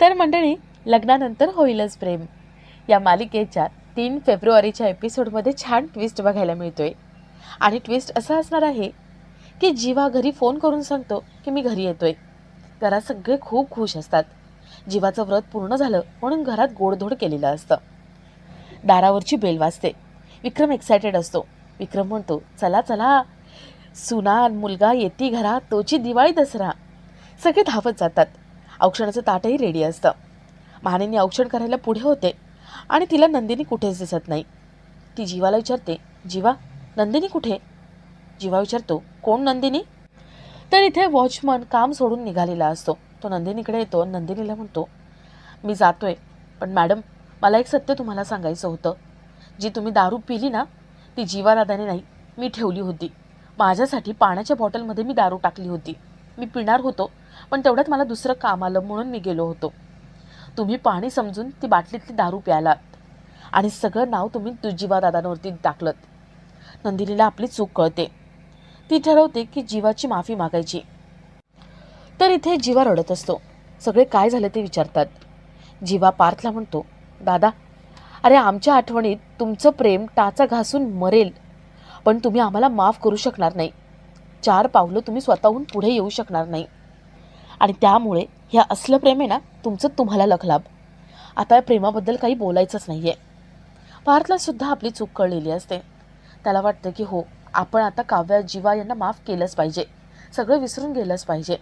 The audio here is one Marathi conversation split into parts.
तर मंडळी लग्नानंतर होईलच प्रेम. या मालिकेच्या तीन फेब्रुवारीच्या एपिसोडमध्ये छान ट्विस्ट बघायला मिळतोय. आणि ट्विस्ट असा असणार आहे की जीवा घरी फोन करून सांगतो की मी घरी येतोय. घरात सगळे खूप खुश असतात. जीवाचं व्रत पूर्ण झालं म्हणून घरात गोडधोड केलेलं असतं. दारावरची बेल वाजते. विक्रम एक्सायटेड असतो. विक्रम म्हणतो चला चला. सुना मुलगा येती घरात तोची दिवाळी दसरा. सगळे धावत जातात. औक्षणाचं ताटही रेडी असतं. महानेनी औक्षण करायला पुढे होते आणि तिला नंदिनी कुठेच दिसत नाही. ती जीवाला विचारते जीवा नंदिनी कुठे? जीवा विचारतो कोण नंदिनी? तर इथे वॉचमन काम सोडून निघालेला असतो. तो नंदिनीकडे येतो नंदिनीला म्हणतो मी जातोय पण मॅडम मला एक सत्य तुम्हाला सांगायचं होतं. जी तुम्ही दारू पिली ना ती जीवादादाने नाही मी ठेवली होती. माझ्यासाठी पाण्याच्या बॉटलमध्ये मी दारू टाकली होती. मी पिणार होतो पण तेवढ्यात मला दुसरं काम आलं म्हणून मी गेलो होतो. तुम्ही पाणी समजून ती बाटलीतली दारू प्यालात. आणि सगळं नाव तुम्ही तु जीवादादांवरती टाकलं नंदिनीला आपली चूक कळते. ती ठरवते की जीवाची माफी मागायची. तर इथे जीवा रडत असतो. सगळे काय झालं ते विचारतात. जीवा पार्थला म्हणतो दादा अरे आमच्या आठवणीत तुमचं प्रेम टाचा घासून मरेल. पण तुम्ही आम्हाला माफ करू शकणार नाही. चार पावलं तुम्ही स्वतःहून पुढे येऊ शकणार नाही. आणि त्यामुळे ह्या असलं प्रेम आहे ना तुमचं तुम्हाला लखलाभ. आता या प्रेमाबद्दल काही बोलायचंच नाही आहे पार्थलासुद्धा आपली चूक कळलेली असते. त्याला वाटतं की हो आपण आता काव्या जीवा यांना माफ केलंच पाहिजे. सगळं विसरून गेलंच पाहिजे.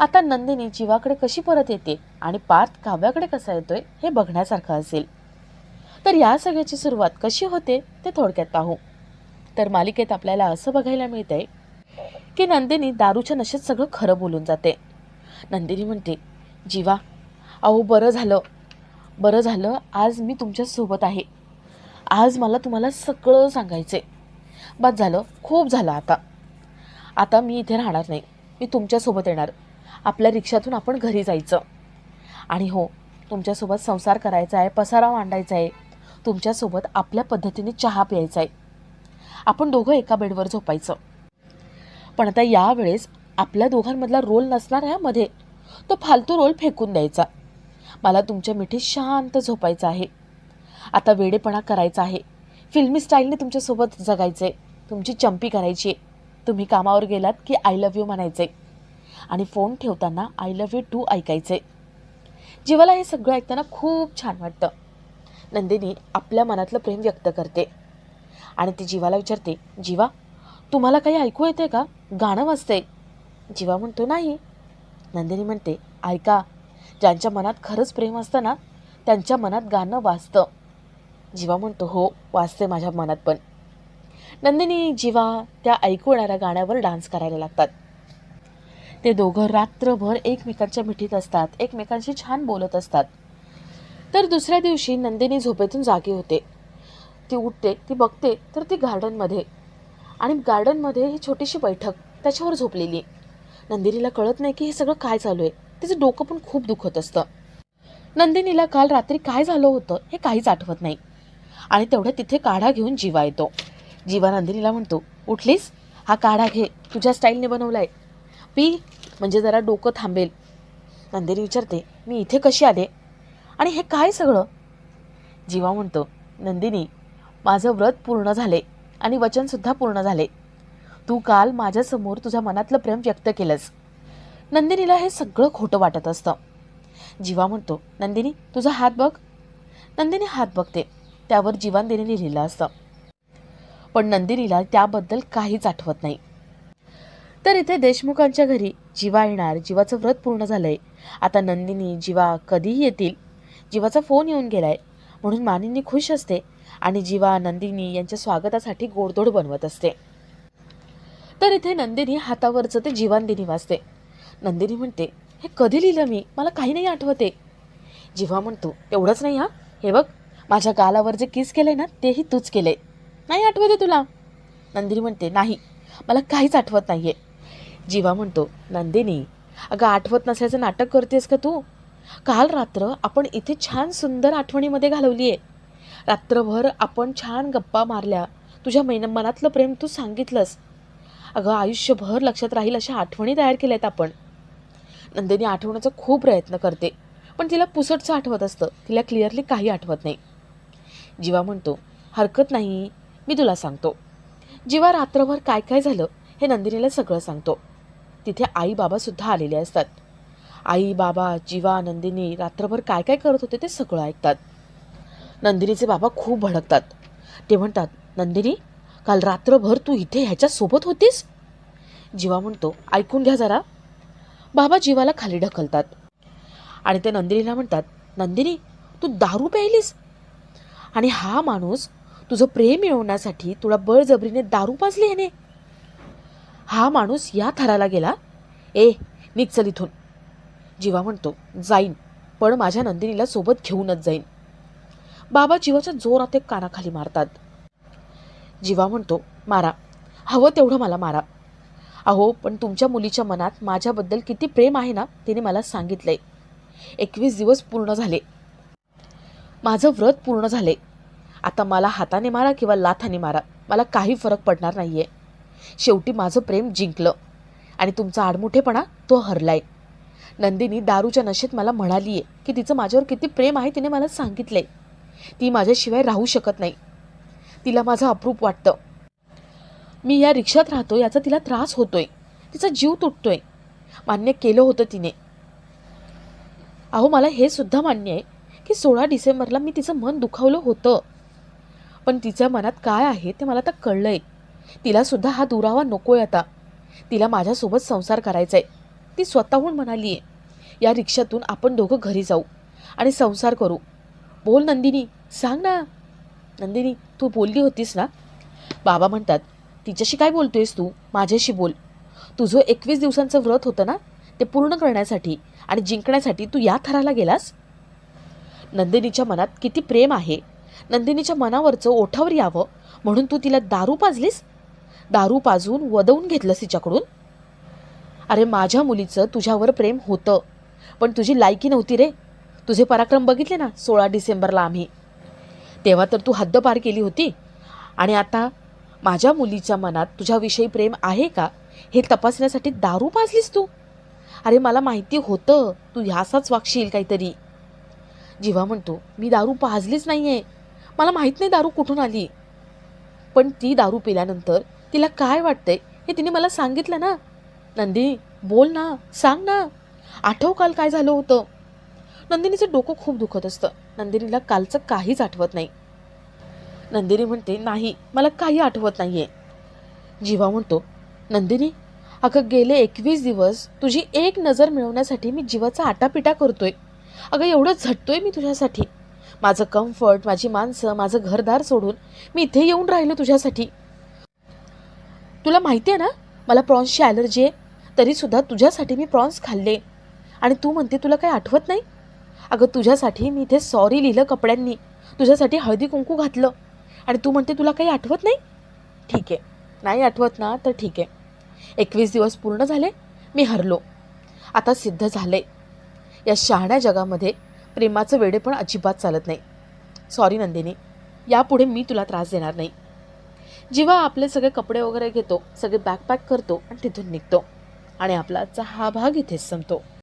आता नंदिनी जीवाकडे कशी परत येते आणि पार्थ काव्याकडे कसा येतोय हे बघण्यासारखं असेल. तर या सगळ्याची सुरुवात कशी होते ते थोडक्यात पाहू. तर मालिकेत आपल्याला असं बघायला मिळतंय की नंदिनी दारूच्या नशेत सगळं खरं बोलून जाते. नंदिनी म्हणते जीवा अहो बरं झालं. बरं झालं आज मी तुमच्यासोबत आहे. आज मला तुम्हाला सगळं सांगायचं आहे बस झालं खूप झालं आता. आता मी इथे राहणार नाही. मी तुमच्यासोबत येणार. आपल्या रिक्षातून आपण घरी जायचं. आणि हो तुमच्यासोबत संसार करायचा आहे पसारा मांडायचा आहे. तुमच्यासोबत आपल्या पद्धतीने चहा प्यायचा आहे. आपण दोघं एका बेडवर झोपायचं. पण आता यावेळेस आपल्या दोघांमधला रोल नसणार आहे तो फालतू रोल फेकून द्यायचा. मला तुमच्या मिठीत शांत झोपायचं आहे. आता वेडेपणा करायचा आहे. फिल्मी स्टाईलने तुमच्यासोबत जगायचं आहे तुमची चंपी करायची आहे. तुम्ही कामावर गेलात की आय लव्ह यू म्हणायचे आणि फोन ठेवताना आय लव्ह यू टू ऐकायचे जीवाला हे सगळं ऐकताना खूप छान वाटतं. नंदिनी आपल्या मनातलं प्रेम व्यक्त करते. आणि ती जीवाला विचारते जीवा तुम्हाला काही ऐकू येते का? गाणं वाजतंय. जीवा म्हणतो नाही. नंदिनी म्हणते ऐका ज्यांच्या मनात खरंच प्रेम असतं ना त्यांच्या मनात गाणं वाजतं. जीवा म्हणतो हो वाजते माझ्या मनात पण. नंदिनी जीवा त्या ऐकू येणाऱ्या गाण्यावर डान्स करायला लागतात. ते दोघं रात्रभर एकमेकांच्या मिठीत असतात एकमेकांशी छान बोलत असतात. तर दुसऱ्या दिवशी नंदिनी झोपेतून जागी होते. ती उठते ती बघते तर ती गार्डनमध्ये आणि गार्डनमध्ये ही छोटीशी बैठक त्याच्यावर झोपलेली. नंदिनीला कळत नाही की हे सगळं काय चालू आहे. तिचं डोकं पण खूप दुखत असतं. नंदिनीला काल रात्री काय झालं होतं हे काहीच आठवत नाही. आणि तेवढ्या तिथे काढा घेऊन जीवा येतो. जीवा नंदिनीला म्हणतो उठलीस? हा काढा घे. तुझ्या स्टाईलने बनवलाय. पी म्हणजे जरा डोकं थांबेल. नंदिनी विचारते मी इथे कशी आले? आणि हे काय सगळं? जीवा म्हणतो नंदिनी माझं व्रत पूर्ण झाले आणि वचनसुद्धा पूर्ण झाले. तू काल माझ्यासमोर तुझ्या मनातलं प्रेम व्यक्त केलंस. नंदिनीला हे सगळं खोटं वाटत असतं. जीवा म्हणतो नंदिनी तुझा हात बघ. नंदिनी हात बघते त्यावर जीवानदिनी लिहिलेलं असतं. पण नंदिनीला त्याबद्दल काहीच आठवत नाही. तर इथे देशमुखांच्या घरी जीवा येणार जीवाचं व्रत पूर्ण झालंय. आता नंदिनी जीवा कधीही येतील जीवाचा फोन येऊन गेलाय म्हणून मानिनी खुश असते आणि जीवा नंदिनी यांच्या स्वागतासाठी गोडधोड बनवत असते. तर इथे नंदिनी हातावरचं ते जीवानदिनी वाचते. नंदिनी म्हणते हे कधी लिहिलं मी? मला काही नाही आठवते. जीवा म्हणतो एवढंच नाही हा? हे बघ माझ्या गालावर जे किस केलंय ना तेही तूच केलंय. नाही आठवते तुला? नंदिनी म्हणते नाही मला काहीच आठवत नाहीये. जीवा म्हणतो नंदिनी अगं आठवत नसल्याचं नाटक करतेस का तू? काल रात्र आपण इथे छान सुंदर आठवणीमध्ये घालवली आहे रात्रभर आपण छान गप्पा मारल्या. तुझ्या मैन मनातलं प्रेम तू सांगितलंस. अगं आयुष्यभर लक्षात राहील अशा आठवणी तयार केल्या आहेत आपण. नंदिनी आठवण्याचा खूप प्रयत्न करते पण तिला पुसटचं आठवत असतं. तिला क्लिअरली काही आठवत नाही. जीवा म्हणतो हरकत नाही मी तुला सांगतो. जीवा रात्रभर काय काय झालं हे नंदिनीला सगळं सांगतो. तिथे आई बाबासुद्धा आलेले असतात. आई बाबा जीवा नंदिनी रात्रभर काय काय करत होते ते सगळं ऐकतात. नंदिनीचे बाबा खूप भडकतात. ते म्हणतात नंदिनी काल रात्रभर तू इथे ह्याच्यासोबत होतीस? जीवा म्हणतो ऐकून घ्या जरा. बाबा जीवाला खाली ढकलतात. आणि ते नंदिनीला म्हणतात नंदिनी तू दारू प्यायलीस? आणि हा माणूस तुझं प्रेम मिळवण्यासाठी तुला बळजबरीने दारू पाजली ह्याने. हा माणूस या थराला गेला. ए निघ चल इथून. जीवा म्हणतो जाईन पण माझ्या नंदिनीला सोबत घेऊनच जाईन. बाबा जीवाच्या जोरात एक कानाखाली मारतात. जीवा म्हणतो मारा. हवं तेवढं मला मारा. अहो पण तुमच्या मुलीच्या मनात माझ्याबद्दल किती प्रेम आहे ना तिने मला सांगितलंय. एकवीस दिवस पूर्ण झाले. माझं व्रत पूर्ण झाले. आता मला हाताने मारा किंवा लाथाने मारा मला काही फरक पडणार नाहीये. शेवटी माझं प्रेम जिंकलं. आणि तुमचा आडमुठेपणा तो हरलाय. नंदिनी दारूच्या नशेत मला म्हणाली आहे की तिचं माझ्यावर किती प्रेम आहे तिने मला सांगितलंय. ती माझ्याशिवाय राहू शकत नाही. तिला माझं अप्रूप वाटतं. मी या रिक्षात राहतो याचा तिला त्रास होतोय. तिचा जीव तुटतोय. मान्य केलं होतं तिने. अहो मला हे सुद्धा मान्य आहे की सोळा डिसेंबरला मी तिचं मन दुखावलं होतं. पण तिच्या मनात काय आहे ते मला आता कळलंय. तिला सुद्धा हा दुरावा नकोय आता. तिला माझ्यासोबत संसार करायचा आहे ती स्वतःहून म्हणाली आहे या रिक्षातून आपण दोघं घरी जाऊ आणि संसार करू. बोल नंदिनी सांग ना नंदिनी तू बोलली होतीस ना? बाबा म्हणतात तिच्याशी काय बोलतोयस तू? माझ्याशी बोल. तुझं एकवीस दिवसांचं व्रत होतं ना? ते पूर्ण करण्यासाठी आणि जिंकण्यासाठी तू या थराला गेलास? नंदिनीच्या मनात किती प्रेम आहे. नंदिनीच्या मनावरचं ओठावर यावं म्हणून तू तिला दारू पाजलीस? दारू पाजून वदवून घेतलंस तिच्याकडून? अरे माझ्या मुलीचं तुझ्यावर प्रेम होतं पण तुझी लायकी नव्हती रे. तुझे पराक्रम बघितले ना सोळा डिसेंबरला आम्ही? तेव्हा तर तू हद्द पार केली होती. आणि आता माझ्या मुलीच्या मनात तुझ्याविषयी प्रेम आहे का? हे तपासण्यासाठी दारू पाजलीस तू. अरे मला माहिती होतं. तू ह्यासाच वागशील काहीतरी. जीवा म्हणतो मी दारू पाजलीच नाही आहे मला माहीत नाही दारू कुठून आली. पण ती दारू पिल्यानंतर तिला काय वाटतंय हे तिने मला सांगितलं ना. नंदी बोल ना. सांग ना. आठव काल काय झालं होतं? नंदिनीचं डोकं खूप दुखत असतं. नंदिनीला कालचं काहीच आठवत नाही. नंदिनी म्हणते नाही मला काही आठवत नाही आहे जीवा म्हणतो नंदिनी अगं गेले एकवीस दिवस तुझी एक नजर मिळवण्यासाठी मी जीवाचा आटापिटा करतोय. अगं एवढं झटतोय मी तुझ्यासाठी. माझं कम्फर्ट माझी माणसं माझं घरदार सोडून मी इथे येऊन राहिलो तुझ्यासाठी. तुला माहिती आहे ना मला प्रॉन्सची ॲलर्जी आहे तरीसुद्धा तुझ्यासाठी मी प्रॉन्स खाल्ले. आणि तू म्हणते तुला काही आठवत नाही? अगं तुझ्यासाठी मी इथे सॉरी लिहिलं कपड्यांनी. तुझ्यासाठी हळदी कुंकू घातलं. आणि तू म्हणते तुला काही आठवत नाही? ठीक आहे. नाही आठवत ना तर ठीक आहे. एकवीस दिवस पूर्ण झाले मी हरलो. आता सिद्ध झाले. या शहाण्या जगामध्ये प्रेमाचं वेडे पण अजिबात चालत नाही. सॉरी नंदिनी. यापुढे मी तुला त्रास देणार नाही. जेव्हा आपले सगळे कपडे वगैरे घेतो सगळे बॅग पॅक करतो आणि तिथून निघतो. आणि आपला आजचा हा भाग इथेच संपतो.